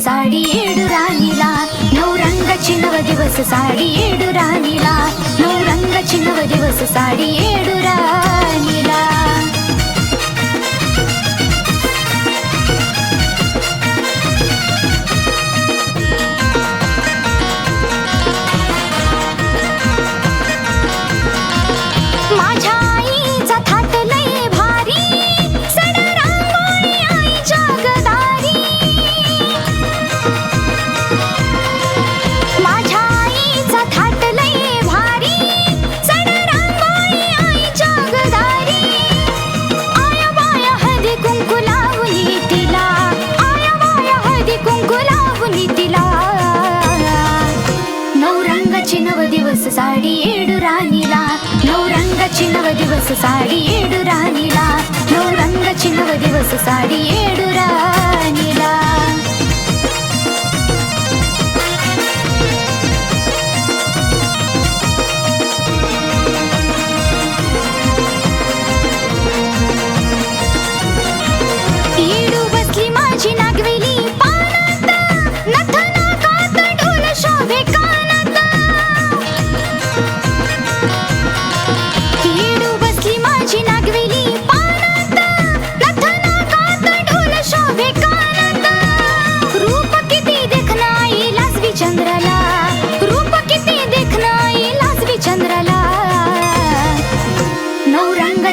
साडी येडू राणीला. नऊ रंगाची नव दिवस साडी येडू राणीला. नऊ रंगाची नव दिवस साडी येडू సాడి ఏడు రానిలా నో రంగ చిన్నవ దివస సాడి ఏడు రానిలా నో రంగ చిన్నవ దివస సాడి ఏడు రా.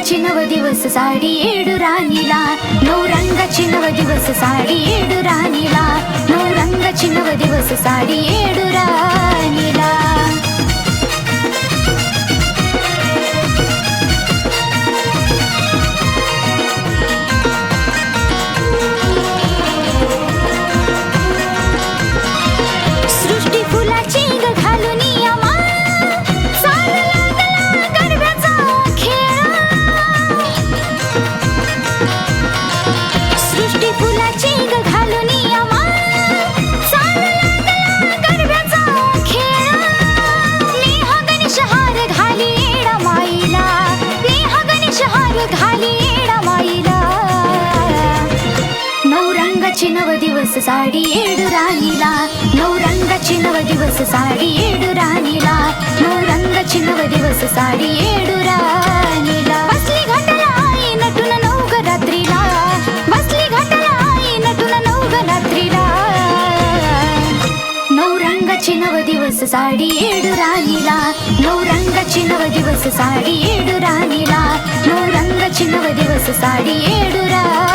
ಚಿನವ ದಿವಸ ಸಾಡಿ ಏಡು ರಾನಿಲ ನೂರಂಗ ಚಿನ್ನವ ದಿವಸ ಸಾಡಿ ಏಡು ರಾನಿಲ ನೂರಂಗ ಚಿನ್ನವ ದಿವಸ ಸಾಡಿ ಏಡು ರಾನಿಲ చినవ దివస సాడి ఏడు రాణిలా. నౌరంగ చినవ దివస సాడి ఏడు రాణిలా. నౌరంగ చినవ దివస సాడి ఏడు రాణిలా. చినవ దివస సాడి ఏడు రాణిలా. నౌరంగ చినవ దివస సాడి ఏడు రాణిలా. నౌరంగ చినవ దివస సాడి ఏడు రా